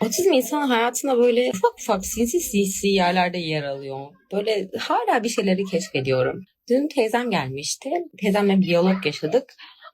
Otizm insan hayatına böyle ufak ufak sinsi sinsi yerlerde yer alıyor. Böyle hala bir şeyleri keşfediyorum. Dün teyzem gelmişti. Teyzemle bir diyalog yaşadık.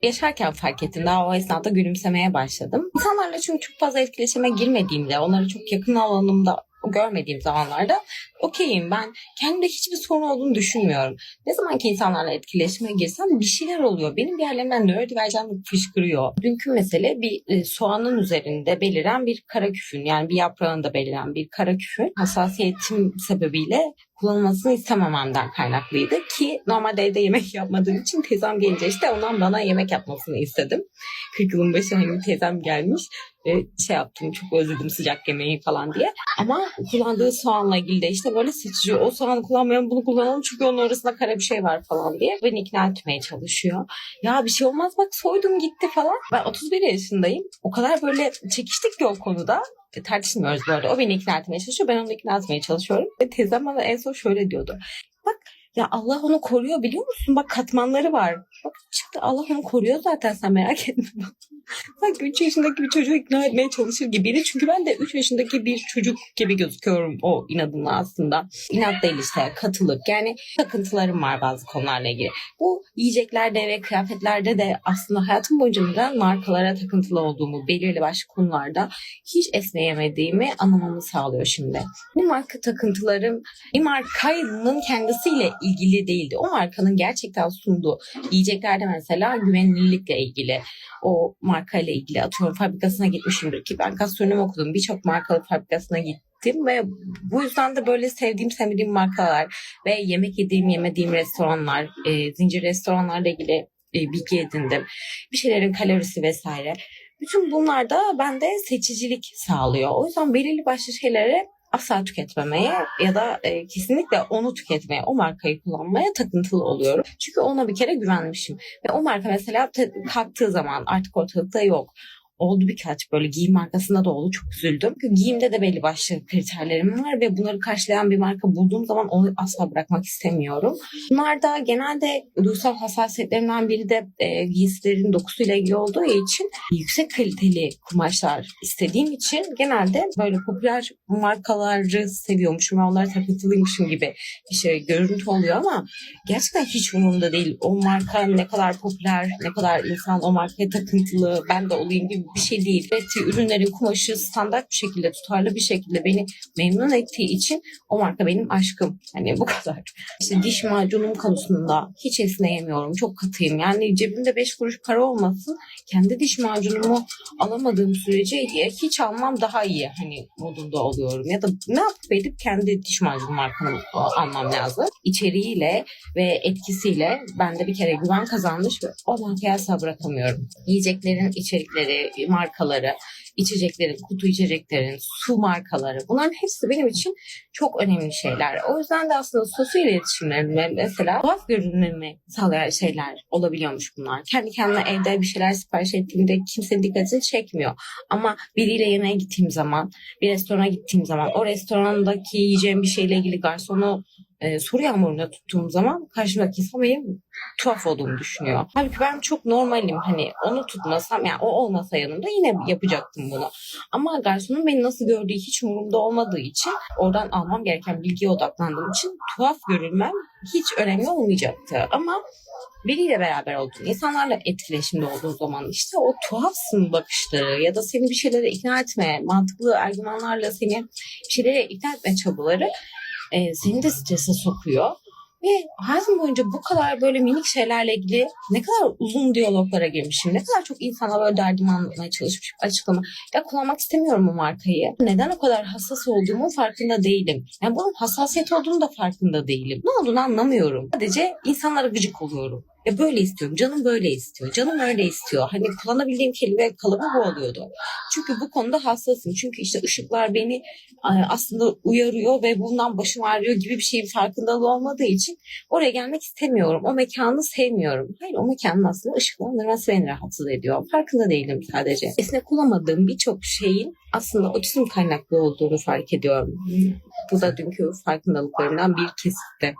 Yaşarken fark ettim. Daha o esnada gülümsemeye başladım. İnsanlarla çünkü çok fazla etkileşime girmediğimde, onları çok yakın alanımda görmediğim zamanlarda okeyim ben kendimde hiçbir sorun olduğunu düşünmüyorum. Ne zaman ki insanlarla etkileşime girsem bir şeyler oluyor. Benim bir yerlerimden nörodiverjanlık fışkırıyor. Dünkü mesele bir e, soğanın üzerinde beliren bir kara küfün yani bir yaprağında beliren bir kara küfün hassasiyetim sebebiyle kullanılmasını istemememden kaynaklıydı ki normalde evde yemek yapmadığım için teyzem gelince işte ondan bana yemek yapmasını istedim. 40 yılın başı hani teyzem gelmiş e, şey yaptım çok özledim sıcak yemeği falan diye. Ama kullandığı soğanla ilgili de işte böyle seçici o soğanı kullanmayalım bunu kullanalım çünkü onun arasında kara bir şey var falan diye beni ikna etmeye çalışıyor. Ya bir şey olmaz bak soydum gitti falan. Ben 31 yaşındayım. O kadar böyle çekiştik ki o konuda. Tartışmıyoruz bu. O beni ikna etmeye çalışıyor. Ben onu ikna etmeye çalışıyorum. Ve teyzem bana en son şöyle diyordu. Bak ya Allah onu koruyor biliyor musun? Bak katmanları var. Bak çıktı Allah onu koruyor zaten sen merak etme. Sanki 3 yaşındaki bir çocuğu ikna etmeye çalışır gibiydi. Çünkü ben de 3 yaşındaki bir çocuk gibi gözüküyorum o inadımla aslında. İnat değil işte katılık. Yani takıntılarım var bazı konularla ilgili. Bu yiyeceklerde ve kıyafetlerde de aslında hayatım boyunca neden markalara takıntılı olduğumu belirli başlı konularda hiç esneyemediğimi anlamamı sağlıyor şimdi. Bu marka takıntılarım bir markanın kendisiyle ilgili değildi. O markanın gerçekten sunduğu yiyeceklerde mesela güvenilirlikle ilgili o markayla ilgili. Atıyorum fabrikasına gitmişimdir ki ben gastronomi okudum birçok markalı fabrikasına gittim ve bu yüzden de böyle sevdiğim sevmediğim markalar ve yemek yediğim yemediğim restoranlar e, zincir restoranlarla ilgili e, bilgi edindim. Bir şeylerin kalorisi vesaire. Bütün bunlar da bende seçicilik sağlıyor. O yüzden belirli başlı şeylere asla tüketmemeye ya da e, kesinlikle onu tüketmeye, o markayı kullanmaya takıntılı oluyorum. Çünkü ona bir kere güvenmişim. Ve o marka mesela te- kalktığı zaman artık ortalıkta yok. Oldu birkaç böyle giyim markasında da oldu. Çok üzüldüm. Çünkü giyimde de belli başlı kriterlerim var ve bunları karşılayan bir marka bulduğum zaman onu asla bırakmak istemiyorum. Bunlar da genelde duysal hassasiyetlerimden biri de e, giysilerin dokusuyla ilgili olduğu için yüksek kaliteli kumaşlar istediğim için genelde böyle popüler markaları seviyormuşum ve onlara takıntılıymışım gibi bir şey görüntü oluyor ama gerçekten hiç umurumda değil. O marka ne kadar popüler, ne kadar insan o markaya takıntılı, ben de olayım gibi bir şey değil. Ürettiği ürünlerin kumaşı standart bir şekilde, tutarlı bir şekilde beni memnun ettiği için o marka benim aşkım. Hani bu kadar. İşte diş macunum konusunda hiç esneyemiyorum. Çok katıyım. Yani cebimde 5 kuruş para olmasın. Kendi diş macunumu alamadığım sürece hiç almam daha iyi hani modunda oluyorum. Ya da ne yapıp edip kendi diş macunu markamı almam lazım. İçeriğiyle ve etkisiyle bende bir kere güven kazanmış ve o markayı asla bırakamıyorum. Yiyeceklerin içerikleri, markaları, içeceklerin, kutu içeceklerin, su markaları bunların hepsi benim için çok önemli şeyler. O yüzden de aslında sosyal iletişimlerime mesela tuhaf görünmemi sağlayan şeyler olabiliyormuş bunlar. Kendi kendime evde bir şeyler sipariş ettiğimde kimsenin dikkatini çekmiyor. Ama biriyle yemeğe gittiğim zaman, bir restorana gittiğim zaman o restorandaki yiyeceğim bir şeyle ilgili garsonu e, soru yağmuruna tuttuğum zaman karşımdaki insan benim tuhaf olduğumu düşünüyor. Halbuki ben çok normalim. Hani onu tutmasam yani o olmasa yanımda yine yapacaktım bunu. Ama garsonun beni nasıl gördüğü hiç umurumda olmadığı için oradan almam gereken bilgiye odaklandığım için tuhaf görülmem hiç önemli olmayacaktı. Ama biriyle beraber olduğun, insanlarla etkileşimde olduğun zaman işte o tuhafsın bakışları ya da seni bir şeylere ikna etme, mantıklı argümanlarla seni bir şeylere ikna etme çabaları e, seni de strese sokuyor. Ve hayatım boyunca bu kadar böyle minik şeylerle ilgili ne kadar uzun diyaloglara girmişim. Ne kadar çok insana böyle derdimi anlatmaya çalışmışım. Açıklama. Ya kullanmak istemiyorum bu markayı. Neden o kadar hassas olduğumun farkında değilim. Yani bunun hassasiyet olduğunu da farkında değilim. Ne olduğunu anlamıyorum. Sadece insanlara gıcık oluyorum. Ya böyle istiyorum. Canım böyle istiyor. Canım öyle istiyor. Hani kullanabildiğim kelime kalıbı bu oluyordu. Çünkü bu konuda hassasım. Çünkü işte ışıklar beni e, aslında uyarıyor ve bundan başım ağrıyor gibi bir şeyin farkındalığı olmadığı için oraya gelmek istemiyorum. O mekanı sevmiyorum. Hayır o mekanın aslında ışıklandırması beni rahatsız ediyor. Farkında değilim sadece. Esnek kullamadığım birçok şeyin aslında otizm kaynaklı olduğunu fark ediyorum. Bu da dünkü farkındalıklarımdan bir kesitte.